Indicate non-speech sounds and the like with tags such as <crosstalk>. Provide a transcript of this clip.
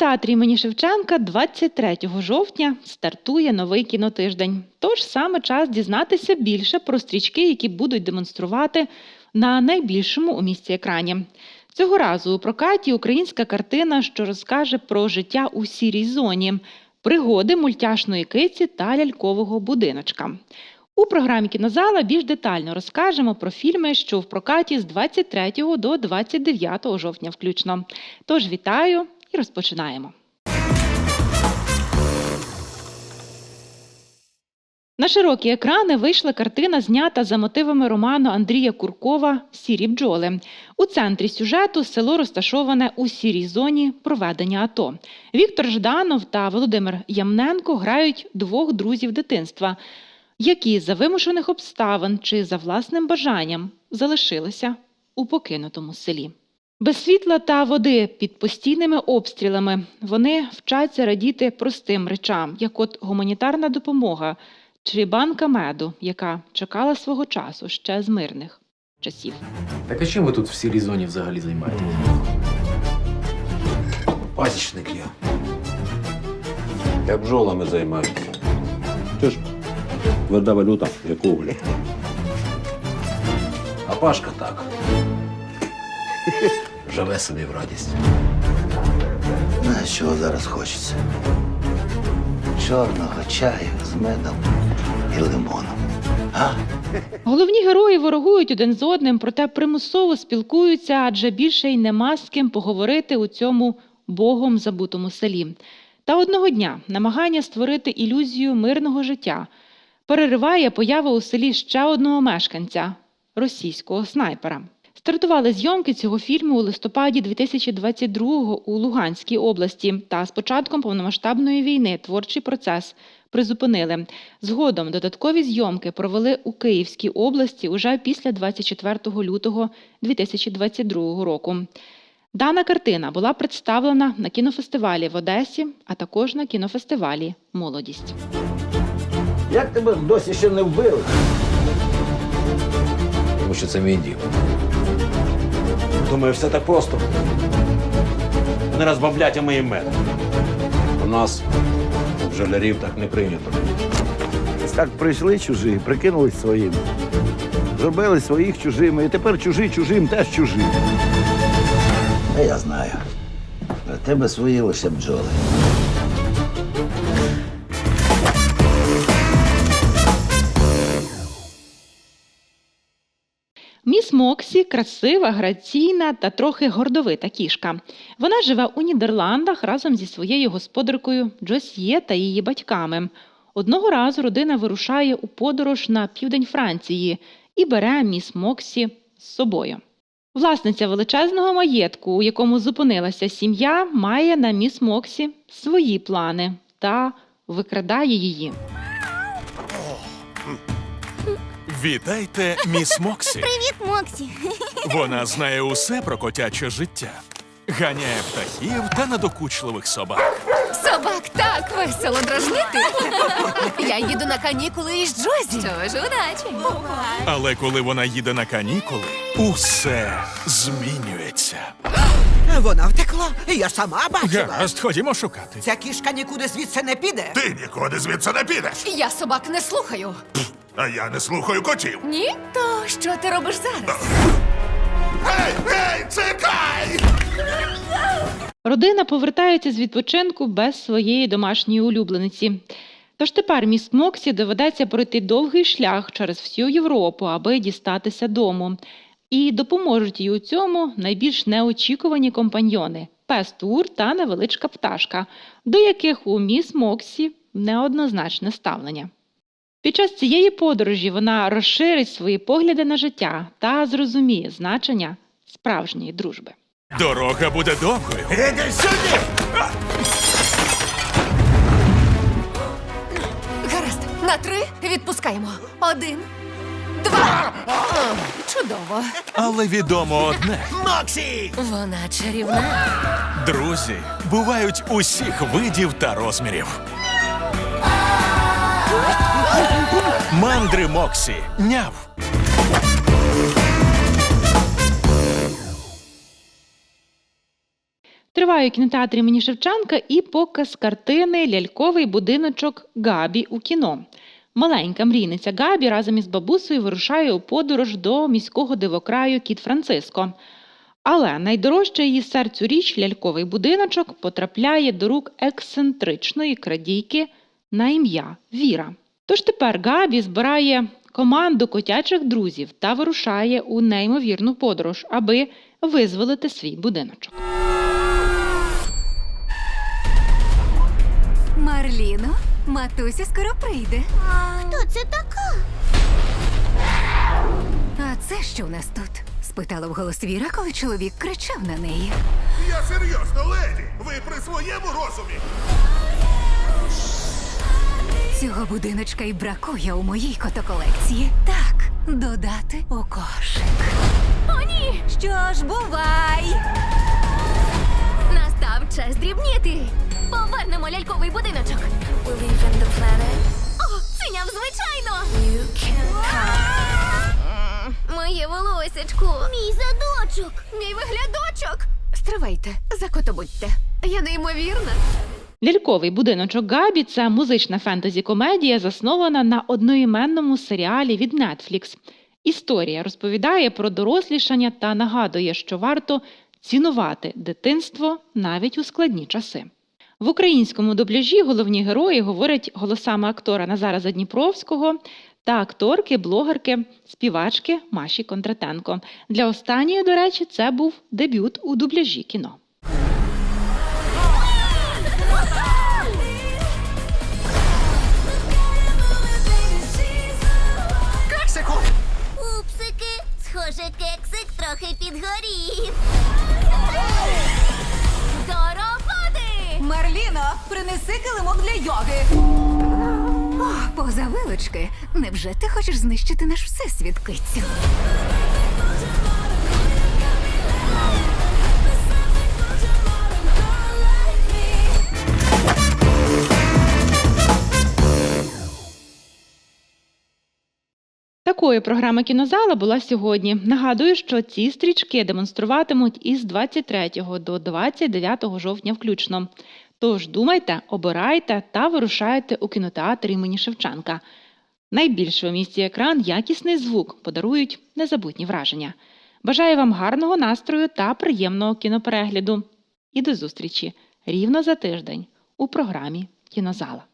кінотеатрі імені Шевченка 23 жовтня стартує новий кінотиждень. Тож саме час дізнатися більше про стрічки, які будуть демонструвати на найбільшому у місті екрані. Цього разу у прокаті українська картина, що розкаже про життя у сірій зоні, пригоди мультяшної киці та лялькового будиночка. У програмі кінозала більш детально розкажемо про фільми, що в прокаті з 23 до 29 жовтня включно. Тож вітаю і розпочинаємо. На широкі екрани вийшла картина, знята за мотивами роману Андрія Куркова Сірі бджоли. У центрі сюжету село розташоване у сірій зоні проведення АТО. Віктор Жданов та Володимир Ямненко грають двох друзів дитинства, які за вимушених обставин чи за власним бажанням залишилися у покинутому селі. Без світла та води під постійними обстрілами вони вчаться радіти простим речам, як от гуманітарна допомога чи банка меду, яка чекала свого часу ще з мирних часів. Так а чим ви тут в сірій зоні взагалі займаєтесь? Пасічник я. Я бджолами займаюся. Це ж тверда валюта, як уголь. А Пашка так. <laughs> Живе собі в радість. Знаєш, чого зараз хочеться? Чорного чаю з медом і лимоном. А? Головні герої ворогують один з одним, проте примусово спілкуються, адже більше й нема з ким поговорити у цьому богом забутому селі. Та одного дня намагання створити ілюзію мирного життя перериває поява у селі ще одного мешканця російського снайпера. Стартували зйомки цього фільму у листопаді 2022-го у Луганській області. Та з початком повномасштабної війни творчий процес призупинили. Згодом додаткові зйомки провели у Київській області уже після 24 лютого 2022 року. Дана картина була представлена на кінофестивалі в Одесі, а також на кінофестивалі Молодість. Як тебе досі ще не вбили? Тому що це мій дім. Думаю, все так просто. Не розбавлять, а ми їм мед. У нас у жалярів так не прийнято. Так прийшли чужі, прикинулись своїми. Зробили своїх чужими, і тепер чужі чужим теж чужі. А я знаю. Про тебе свої лише бджоли. Міс Моксі красива, граційна та трохи гордовита кішка. Вона живе у Нідерландах разом зі своєю господаркою Джосьє та її батьками. Одного разу родина вирушає у подорож на південь Франції і бере міс Моксі з собою. Власниця величезного маєтку, у якому зупинилася сім'я, має на міс Моксі свої плани та викрадає її. Вітайте, міс Моксі. Привіт, Моксі. Вона знає усе про котяче життя. Ганяє птахів та надокучливих собак. Собак так весело дражнити. Я їду на канікули із Джозі. Що ж, удачі. Але коли вона їде на канікули, усе змінюється. Вона втекла. Я сама бачила. Гаразд, ходімо шукати. Ця кішка нікуди звідси не піде. Ти нікуди звідси не підеш. Я собак не слухаю. А я не слухаю котів. Ні? То що ти робиш зараз? Гей, гей, чекай! Родина повертається з відпочинку без своєї домашньої улюблениці. Тож тепер міс Моксі доведеться пройти довгий шлях через всю Європу, аби дістатися дому. І допоможуть їй у цьому найбільш неочікувані компаньйони пес Тур та невеличка пташка, до яких у міс Моксі неоднозначне ставлення. Під час цієї подорожі вона розширить свої погляди на життя та зрозуміє значення справжньої дружби. Дорога буде довгою. Іди сюди! Гаразд, на три відпускаємо. Один, два. Чудово. Але відомо одне: Моксі! Вона чарівна. друзі бувають усіх видів та розмірів. Мандри Моксі. Няв. Триває у кінотеатрі імені Шевченка і показ картини Ляльковий будиночок Габі у кіно. Маленька мрійниця Габі разом із бабусею вирушає у подорож до міського дивокраю Кіт Франциско. Але найдорожча її серцю річ ляльковий будиночок потрапляє до рук ексцентричної крадійки на ім'я Віра. Тож тепер Габі збирає команду котячих друзів та вирушає у неймовірну подорож, аби визволити свій будиночок. Марліно, матуся скоро прийде. Хто це така? А це що в нас тут? спитала вголос Віра, коли чоловік кричав на неї. Я серйозно, леді. Ви при своєму розумі. Цього будиночка і бракує у моїй котоколекції. Так, додати у кошик. О, ні! Що ж, бувай! Настав час дрібніти. Повернемо ляльковий будиночок. О, циняв звичайно. Моє волосечко. Мій задочок. Мій виглядочок. Стривайте, закотобудьте. Я неймовірна. Ляльковий будиночок Габі це музична фентезі-комедія, заснована на одноіменному серіалі від Netflix. Історія розповідає про дорослішання та нагадує, що варто цінувати дитинство навіть у складні часи. В українському дубляжі головні герої говорять голосами актора Назара Задніпровського та акторки, блогерки, співачки Маші Кондратенко. Для останньої, до речі, це був дебют у дубляжі кіно. Схоже, кексик трохи підгорів. До роботи! Марліно, принеси килимок для йоги. О, поза вилочки. Невже ти хочеш знищити наш всесвіт, кицю? Такою програма кінозала була сьогодні. Нагадую, що ці стрічки демонструватимуть із 23 до 29 жовтня включно. Тож думайте, обирайте та вирушайте у кінотеатр імені Шевченка. Найбільший у місті екран, якісний звук подарують незабутні враження. Бажаю вам гарного настрою та приємного кіноперегляду. І до зустрічі рівно за тиждень у програмі Кінозала.